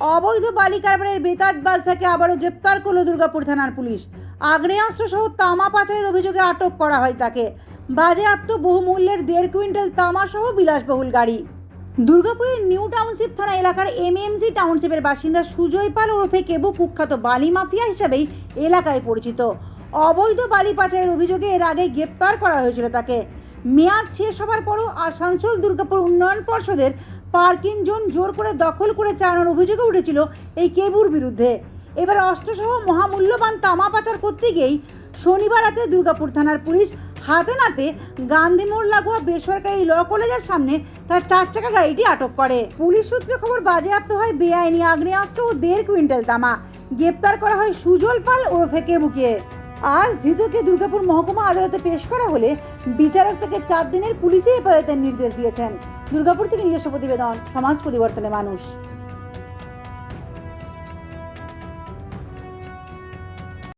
অবৈধ বালি কারবারের বেতাজ বাদশাকে আবারও গ্রেপ্তার করল দুর্গাপুর থানার পুলিশ। আগ্নেয়াস্ত্র সহ তামা পাচারের অভিযোগে আটক করা হয় তাকে। বাজেয়াপ্ত বহুমূল্যের দেড় কুইন্টাল তামা সহ বিলাসবহুল গাড়ি। দুর্গাপুরের নিউ টাউনশিপ থানা এলাকার এমএমজি টাউনশিপের বাসিন্দা সুজয় পাল ওরফে কেবু কুখ্যাত বালি মাফিয়া হিসাবেই এলাকায় পরিচিত। অবৈধ বালি পাচারের অভিযোগে এর আগে গ্রেপ্তার করা হয়েছিল তাকে। মেয়াদ শেষ হবার পরও আসানসোল দুর্গাপুর উন্নয়ন পর্ষদের পার্কিং জোন জোর করে দখল করে চালানোর অভিযোগে উঠেছিল এই কেবুর বিরুদ্ধে। এবার অস্ত্রসহ মহামূল্যবান তামা পাচার করতে গিয়েই শনিবার রাতে দুর্গাপুর থানার পুলিশ হাতে নাতে গান্ধী মোড় লাগোয়া বেসরকারি ল কলেজের সামনে তার চার চাকা গাড়িটি আটক করে। পুলিশ সূত্রে খবর, বাজেয়াপ্ত হয় বেআইনি আগ্নেয়াস্ত্র ও দেড় কুইন্টাল তামা। গ্রেপ্তার করা হয় সুজল পাল ওরফে কেবুকে। আজ ধৃতকে দুর্গাপুর মহকুমা আদালতে পেশ করা হলে বিচারক তাকে চার দিনের পুলিশে হেফাজতের নির্দেশ দিয়েছেন। দুর্গাপুর থেকে নিজস্ব প্রতিবেদন, সমাজ পরিবর্তনে মানুষ।